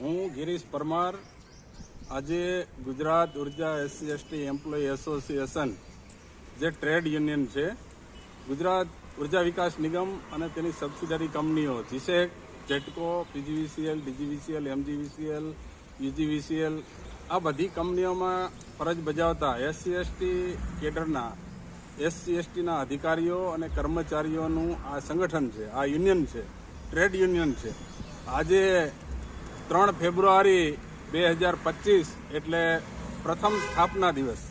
હું ગિરીશ પરમાર. આજે ગુજરાત ઊર્જા એસસી, એસટી, એમ્પ્લોય એસોસિએશન જે ટ્રેડ યુનિયન છે, ગુજરાત ઊર્જા વિકાસ નિગમ અને તેની સબસિડરી કંપનીઓ, જીસેક, જેટકો, પીજીવીસીએલ, ડીજીવીસીએલ, એમજીવીસીએલ, યુજીવીસીએલ, આ બધી કંપનીઓમાં ફરજ બજાવતા એસસી, એસટી કેડરના, એસસી, એસટીના અધિકારીઓ અને કર્મચારીઓનું આ સંગઠન છે, આ યુનિયન છે, ટ્રેડ યુનિયન છે. આજે ત્રણ ફેબ્રુઆરી બે હજાર પચીસ એટલે પ્રથમ સ્થાપના દિવસ.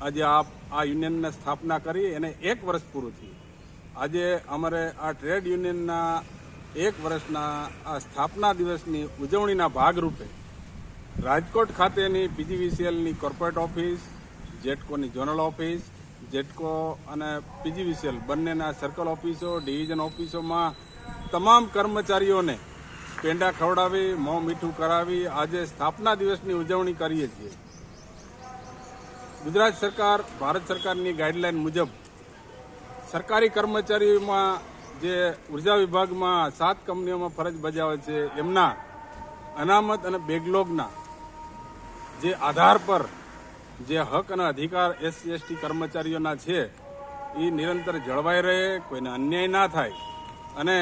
આજે આ આ યુનિયનને સ્થાપના કરી એને એક વર્ષ પૂરું થયું. આજે અમારે આ ટ્રેડ યુનિયનના એક વર્ષના આ સ્થાપના દિવસની ઉજવણીના ભાગરૂપે રાજકોટ ખાતેની પીજીવીસીએલની કોર્પોરેટ ઓફિસ, જેટકોની ઝોનલ ઓફિસ, જેટકો અને પીજીવીસીએલ બંનેના સર્કલ ઓફિસો, ડિવિઝન ઓફિસોમાં તમામ કર્મચારીઓને પેંડા ખવડાવી, મોં મીઠું કરાવી, આજે સ્થાપના દિવસની ઉજવણી કરીએ છીએ. ગુજરાત સરકાર, ભારત સરકારની ગાઈડલાઈન મુજબ સરકારી કર્મચારીઓમાં જે ઊર્જા વિભાગમાં સાત કંપનીઓમાં ફરજ બજાવે છે, એમના અનામત અને બેકલોગના જે આધાર પર જે હક અને અધિકાર એસસી એસટી કર્મચારીઓના છે એ નિરંતર જળવાઈ રહે, કોઈને અન્યાય ના થાય. અને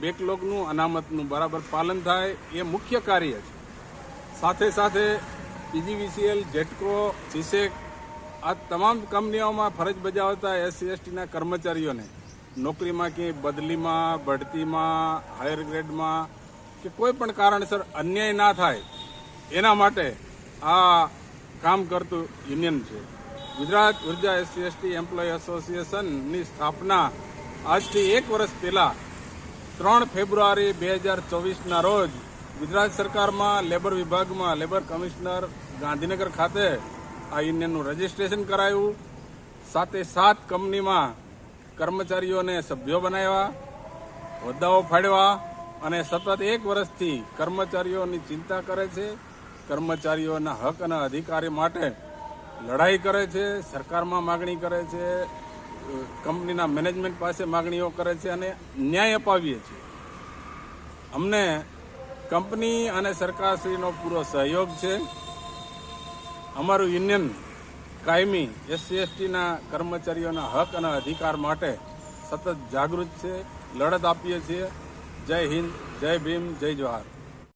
બેકલોગનું અનામતનું બરાબર પાલન થાય એ મુખ્ય કાર્ય છે. સાથે સાથે પીજીવીસીએલ, જેટકો, સિસેક, આ તમામ કંપનીઓમાં ફરજ બજાવતા એસસી એસટીના કર્મચારીઓને નોકરીમાં કે બદલીમાં બઢતીમાં હાયર ગ્રેડમાં કે કોઈ પણ કારણસર અન્યાય ના થાય, એના માટે આ કામ કરતું યુનિયન છે. ગુજરાત ઊર્જા એસસી એસટી એમ્પ્લોય એસોસિએશનની સ્થાપના આજથી એક વર્ષ પહેલા ત્રણ ફેબ્રુઆરી બે હજાર ચોવીસના રોજ ગુજરાત સરકારમાં લેબર વિભાગમાં લેબર કમિશનર ગાંધીનગર ખાતે આ યુનિયનનું રજીસ્ટ્રેશન કરાયું. સાથે સાત કંપનીમાં કર્મચારીઓને સભ્યો બનાવ્યા, હોદ્દાઓ ફાડવા અને સતત એક વર્ષથી કર્મચારીઓની ચિંતા કરે છે. કર્મચારીઓના હક અને અધિકારી માટે લડાઈ કરે છે, સરકારમાં માગણી કરે છે. કંપનીના મેનેજમેન્ટ પાસે માગણીઓ કરે છે અને ન્યાય અપાવીએ છીએ. અમને કંપની અને સરકારશ્રીનો પૂરો સહયોગ છે. અમારું યુનિયન કાયમી એસસી એસટીના કર્મચારીઓના હક અને અધિકાર માટે સતત જાગૃત છે, લડત આપીએ છીએ. જય હિન્દ, જય ભીમ, જય જવાહર.